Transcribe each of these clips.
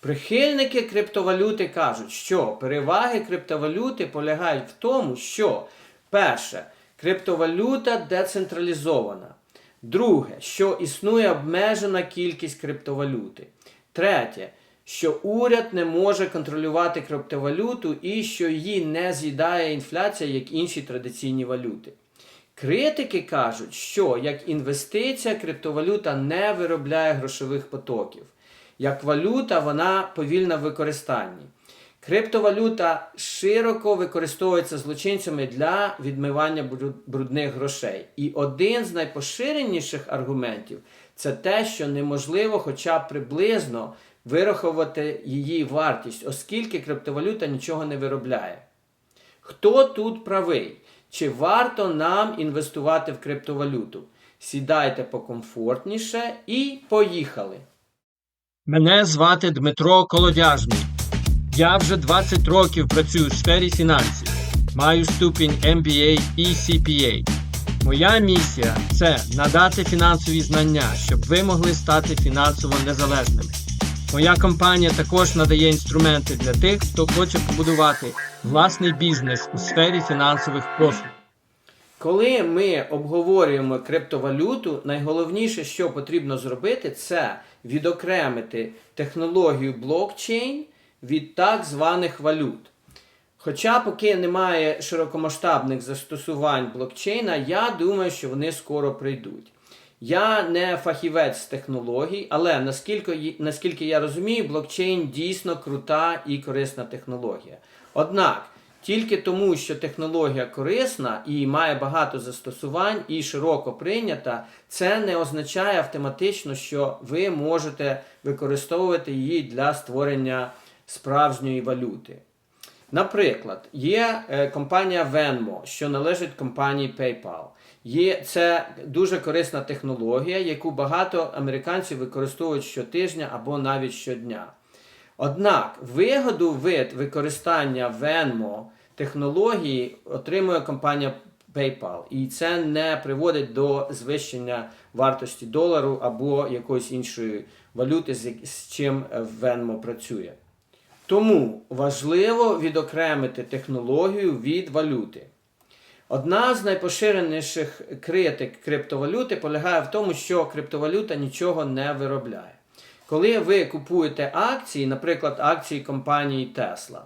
Прихильники криптовалюти кажуть, що переваги криптовалюти полягають в тому, що перше, криптовалюта децентралізована. Друге, що існує обмежена кількість криптовалюти. Третє, що уряд не може контролювати криптовалюту і що її не з'їдає інфляція, як інші традиційні валюти. Критики кажуть, що як інвестиція криптовалюта не виробляє грошових потоків. Як валюта, вона повільна в використанні. Криптовалюта широко використовується злочинцями для відмивання брудних грошей. І один з найпоширеніших аргументів це те, що неможливо хоча б приблизно вирахувати її вартість, оскільки криптовалюта нічого не виробляє. Хто тут правий? Чи варто нам інвестувати в криптовалюту? Сідайте покомфортніше і поїхали. Мене звати Дмитро Колодяжний. Я вже 20 років працюю у сфері фінансів. Маю ступінь MBA і CPA. Моя місія це надати фінансові знання, щоб ви могли стати фінансово незалежними. Моя компанія також надає інструменти для тих, хто хоче побудувати власний бізнес у сфері фінансових послуг. Коли ми обговорюємо криптовалюту, найголовніше, що потрібно зробити, це відокремити технологію блокчейн від так званих валют. Хоча поки немає широкомасштабних застосувань блокчейна, я думаю, що вони скоро прийдуть. Я не фахівець технологій, але наскільки, наскільки я розумію, блокчейн дійсно крута і корисна технологія. Однак, тільки тому, що технологія корисна і має багато застосувань і широко прийнята, це не означає автоматично, що ви можете використовувати її для створення справжньої валюти. Наприклад, є е, компанія Venmo, що належить компанії PayPal. Є, це дуже корисна технологія, яку багато американців використовують щотижня або навіть щодня. Однак вигоду від використання Venmo технології отримує компанія PayPal, і це не приводить до звищення вартості долару або якоїсь іншої валюти, з, чим Venmo працює. Тому важливо відокремити технологію від валюти. Одна з найпоширеніших критик криптовалюти полягає в тому, що криптовалюта нічого не виробляє. Коли ви купуєте акції, наприклад, акції компанії Tesla,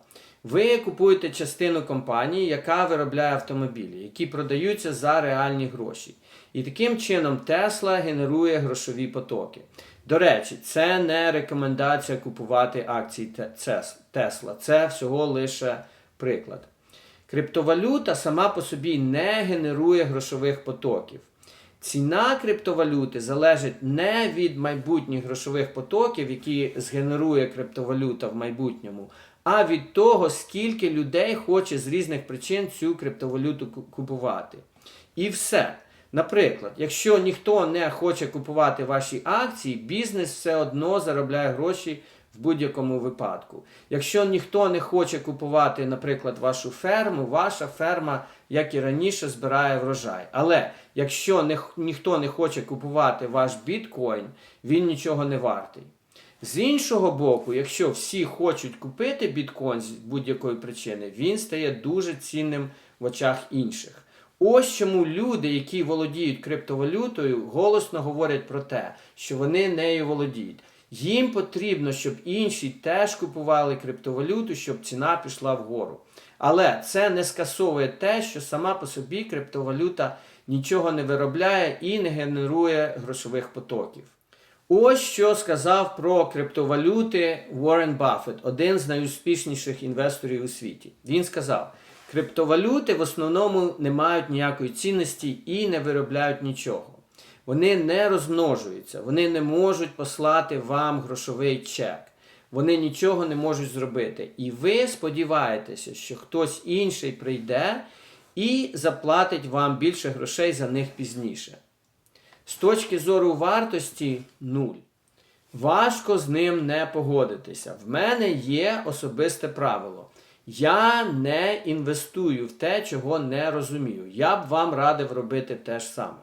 ви купуєте частину компанії, яка виробляє автомобілі, які продаються за реальні гроші. І таким чином Tesla генерує грошові потоки. До речі, це не рекомендація купувати акції Tesla. Це всього лише приклад. Криптовалюта сама по собі не генерує грошових потоків. Ціна криптовалюти залежить не від майбутніх грошових потоків, які згенерує криптовалюта в майбутньому, а від того, скільки людей хоче з різних причин цю криптовалюту купувати. І все. Наприклад, якщо ніхто не хоче купувати ваші акції, бізнес все одно заробляє гроші в будь-якому випадку. Якщо ніхто не хоче купувати, наприклад, вашу ферму, ваша ферма, як і раніше, збирає врожай. Але якщо не, ніхто не хоче купувати ваш біткоін, він нічого не вартий. З іншого боку, якщо всі хочуть купити біткоін з будь-якої причини, він стає дуже цінним в очах інших. Ось чому люди, які володіють криптовалютою, голосно говорять про те, що вони нею володіють. Їм потрібно, щоб інші теж купували криптовалюту, щоб ціна пішла вгору. Але це не скасовує те, що сама по собі криптовалюта нічого не виробляє і не генерує грошових потоків. Ось що сказав про криптовалюти Уоррен Баффет, один з найуспішніших інвесторів у світі. Він сказав: криптовалюти в основному не мають ніякої цінності і не виробляють нічого. Вони не розмножуються, вони не можуть послати вам грошовий чек. Вони нічого не можуть зробити. І ви сподіваєтеся, що хтось інший прийде і заплатить вам більше грошей за них пізніше. З точки зору вартості нуль. Важко з ним не погодитися. В мене є особисте правило. Я не інвестую в те, чого не розумію. Я б вам радив робити те ж саме.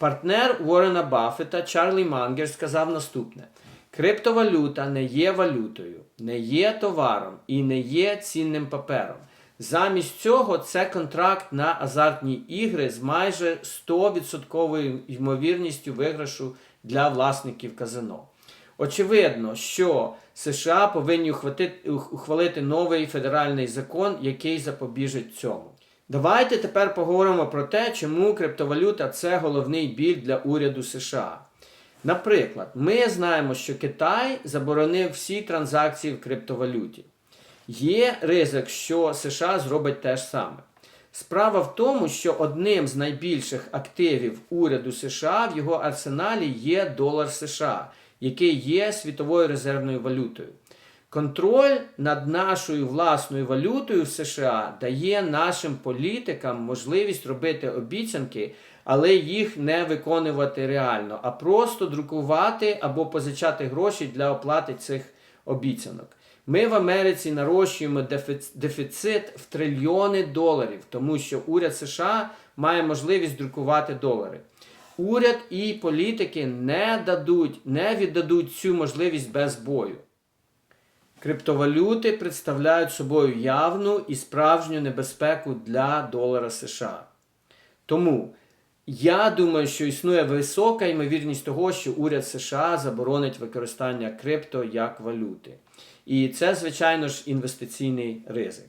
Партнер Уоррена Баффета Чарлі Мангер сказав наступне: Криптовалюта не є валютою, не є товаром і не є цінним папером. Замість цього це контракт на азартні ігри з майже 100% ймовірністю виграшу для власників казино. Очевидно, що США повинні ухвалити новий федеральний закон, який запобіжить цьому. Давайте тепер поговоримо про те, чому криптовалюта це головний біль для уряду США. Наприклад, ми знаємо, що Китай заборонив всі транзакції в криптовалюті. Є ризик, що США зробить те ж саме. Справа в тому, що одним з найбільших активів уряду США в його арсеналі є долар США, який є світовою резервною валютою. Контроль над нашою власною валютою в США дає нашим політикам можливість робити обіцянки, але їх не виконувати реально, а просто друкувати або позичати гроші для оплати цих обіцянок. Ми в Америці нарощуємо дефіцит в трильйони доларів, тому що уряд США має можливість друкувати долари. Уряд і політики не дадуть, не віддадуть цю можливість без бою. Криптовалюти представляють собою явну і справжню небезпеку для долара США. Тому я думаю, що існує висока ймовірність того, що уряд США заборонить використання крипто як валюти. І це, звичайно ж, інвестиційний ризик.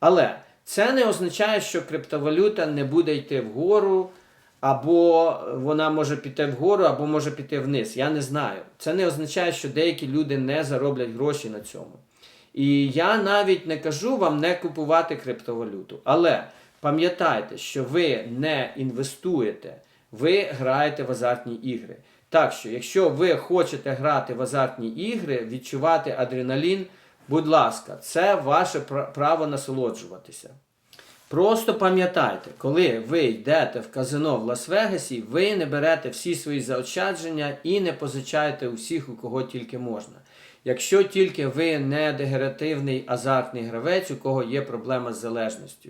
Але це не означає, що криптовалюта не буде йти вгору, або вона може піти вгору, або може піти вниз. Я не знаю. Це не означає, що деякі люди не зароблять гроші на цьому. І я навіть не кажу вам не купувати криптовалюту. Але пам'ятайте, що ви не інвестуєте, ви граєте в азартні ігри. Так що, якщо ви хочете грати в азартні ігри, відчувати адреналін, будь ласка, це ваше пра- право насолоджуватися. Просто пам'ятайте, коли ви йдете в казино в Лас-Вегасі, ви не берете всі свої заощадження і не позичаєте у всіх, у кого тільки можна. Якщо тільки ви не дегеративний азартний гравець, у кого є проблема з залежністю.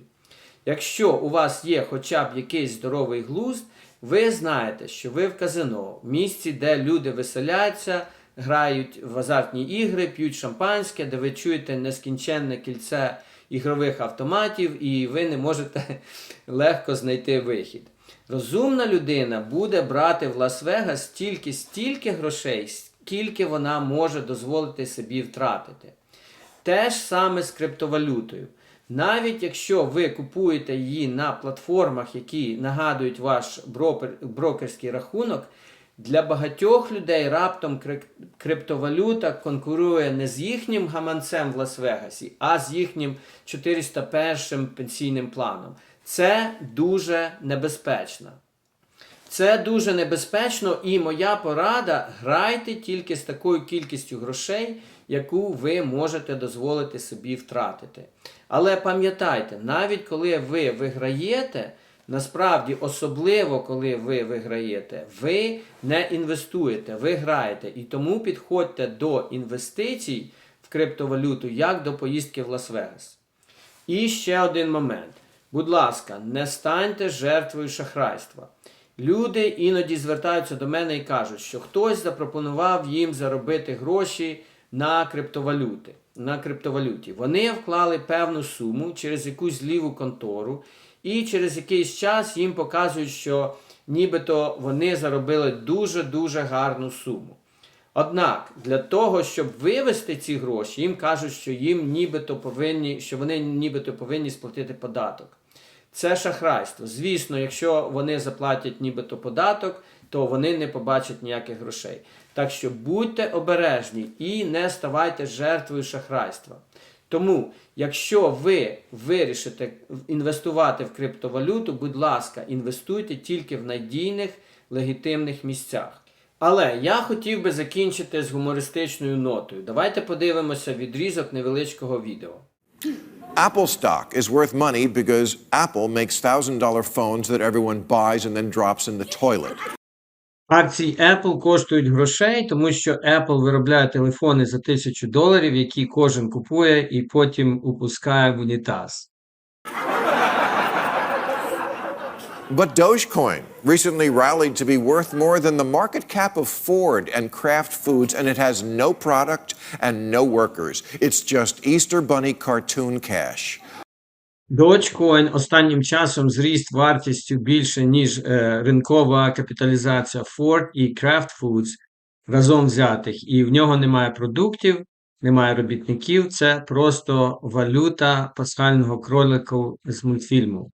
Якщо у вас є хоча б якийсь здоровий глузд, ви знаєте, що ви в казино, в місці, де люди веселяться, грають в азартні ігри, п'ють шампанське, де ви чуєте нескінченне кільце ігрових автоматів, і ви не можете легко знайти вихід. Розумна людина буде брати в Лас-Вегас тільки стільки грошей, скільки вона може дозволити собі втратити. Те ж саме з криптовалютою. Навіть якщо ви купуєте її на платформах, які нагадують ваш брокерський рахунок, для багатьох людей раптом криптовалюта конкурує не з їхнім гаманцем в Лас-Вегасі, а з їхнім 401 пенсійним планом. Це дуже небезпечно. Це дуже небезпечно, і моя порада грайте тільки з такою кількістю грошей, яку ви можете дозволити собі втратити. Але пам'ятайте, навіть коли ви виграєте, насправді, особливо коли ви виграєте, ви не інвестуєте, ви граєте. І тому підходьте до інвестицій в криптовалюту як до поїздки в Лас-Вегас. І ще один момент. Будь ласка, не станьте жертвою шахрайства. Люди іноді звертаються до мене і кажуть, що хтось запропонував їм заробити гроші на криптовалюти. На криптовалюті. Вони вклали певну суму через якусь ліву контору, і через якийсь час їм показують, що нібито вони заробили дуже-дуже гарну суму. Однак для того, щоб вивести ці гроші, їм кажуть, що їм нібито повинні, що вони нібито повинні сплатити податок. Це шахрайство. Звісно, якщо вони заплатять нібито податок, то вони не побачать ніяких грошей. Так що будьте обережні і не ставайте жертвою шахрайства. Тому, якщо ви вирішите інвестувати в криптовалюту, будь ласка, інвестуйте тільки в надійних легітимних місцях. Але я хотів би закінчити з гумористичною нотою. Давайте подивимося відрізок невеличкого відео. Apple stock is worth money because Apple makes $1,000 phones that everyone buys and then drops in the toilet. Акції Apple коштують грошей, тому що Apple виробляє телефони за тисячу доларів, які кожен купує і потім упускає в унітаз. But Dogecoin recently rallied to be worth more than the market cap of Ford and Kraft Foods, and it has no product and no workers. It's just Easter Bunny cartoon cash. Dogecoin останнім часом зріс вартістю більше, ніж е, ринкова капіталізація Ford і Kraft Foods разом взятих. І в нього немає продуктів, немає робітників. Це просто валюта пасхального кролику з мультфільму.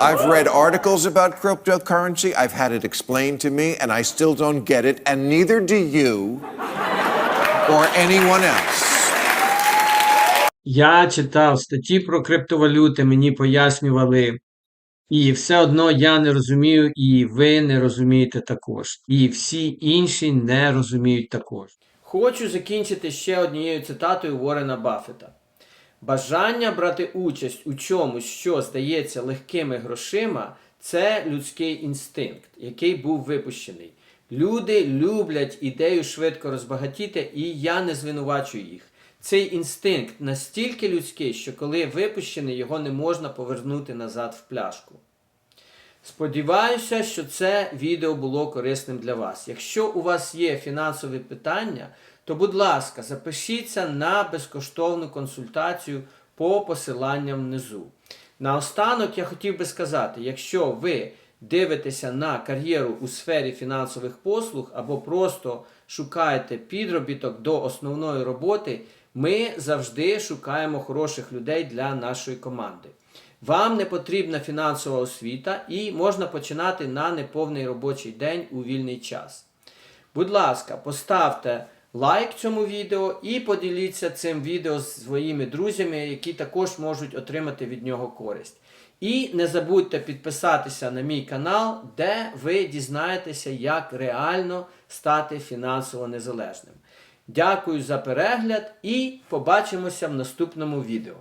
I've read articles about cryptocurrency, I've had it explained to me, and I still don't get it, and neither do you or anyone else. Я читав статті про криптовалюти, мені пояснювали, і все одно я не розумію, і ви не розумієте також. І всі інші не розуміють також. Хочу закінчити ще однією цитатою Уоррена Баффета. Бажання брати участь у чомусь, що здається легкими грошима, це людський інстинкт, який був випущений. Люди люблять ідею швидко розбагатіти, і я не звинувачую їх. Цей інстинкт настільки людський, що коли випущений, його не можна повернути назад в пляшку. Сподіваюся, що це відео було корисним для вас. Якщо у вас є фінансові питання, то будь ласка, запишіться на безкоштовну консультацію по посиланням внизу. Наостанок я хотів би сказати, якщо ви дивитеся на кар'єру у сфері фінансових послуг або просто шукаєте підробіток до основної роботи, ми завжди шукаємо хороших людей для нашої команди. Вам не потрібна фінансова освіта і можна починати на неповний робочий день у вільний час. Будь ласка, поставте лайк цьому відео і поділіться цим відео з своїми друзями, які також можуть отримати від нього користь. І не забудьте підписатися на мій канал, де ви дізнаєтеся, як реально стати фінансово незалежним. Дякую за перегляд і побачимося в наступному відео.